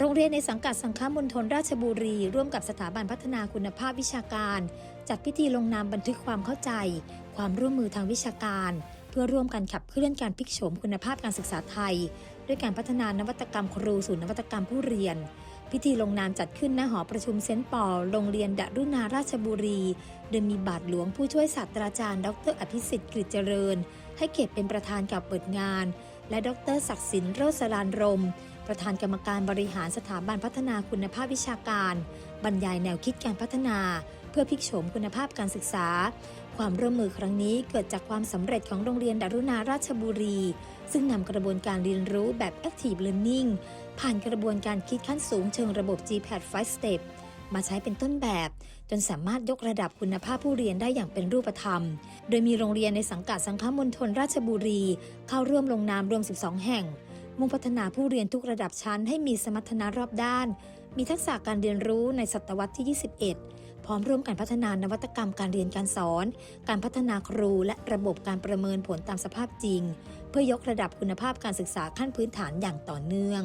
โรงเรียนในสังกัดสังฆมณฑลราชบุรี ร่วมกับสถาบันพัฒนาคุณภาพวิชาการ จัดพิธีลงนามบันทึกความเข้าใจ ความร่วมมือทางวิชาการ เพื่อร่วมกันขับเคลื่อนการพลิกโฉมคุณภาพการศึกษาไทย ด้วยการพัฒนานวัตกรรมครูสู่นวัตกรรมผู้เรียน พิธีลงนามจัดขึ้นณหอประชุมเซนต์ปอลโรงเรียนดรุณาราชบุรี โดยมีบาทหลวงผู้ช่วยศาสตราจารย์ ดร อภิสิทธิ์กฤษเจริญ ให้เกียรติเป็นประธานกับเปิดงาน และดรศักดิ์สินโรสรานรม ประธานกรรมการบริหารสถาบันพัฒนาคุณภาพวิชาการ บรรยายแนวคิดการพัฒนา เพื่อพิกโฉมคุณภาพการศึกษา ความร่วมมือครั้งนี้เกิดจากความสำเร็จของโรงเรียนดารุณาราชบุรี ซึ่งนำกระบวนการเรียนรู้แบบ Active Learning ผ่านกระบวนการคิดขั้นสูงเชิงระบบ GPAD 5 Step มาใช้เป็นต้นแบบ จนสามารถยกระดับคุณภาพผู้เรียนได้อย่างเป็นรูปธรรม โดยมีโรงเรียนในสังกัดสังฆมณฑลราชบุรี เข้าร่วมลงนามรวม 12 แห่ง มุ่งพัฒนาผู้เรียนทุกระดับชั้นให้มีสมรรถนะรอบด้าน มีทักษะการเรียนรู้ในศตวรรษที่ 21 พร้อมร่วมกันพัฒนานวัตกรรมการเรียนการสอน การพัฒนาครูและระบบการประเมินผลตามสภาพจริง เพื่อยกระดับคุณภาพการศึกษาขั้นพื้นฐานอย่างต่อเนื่อง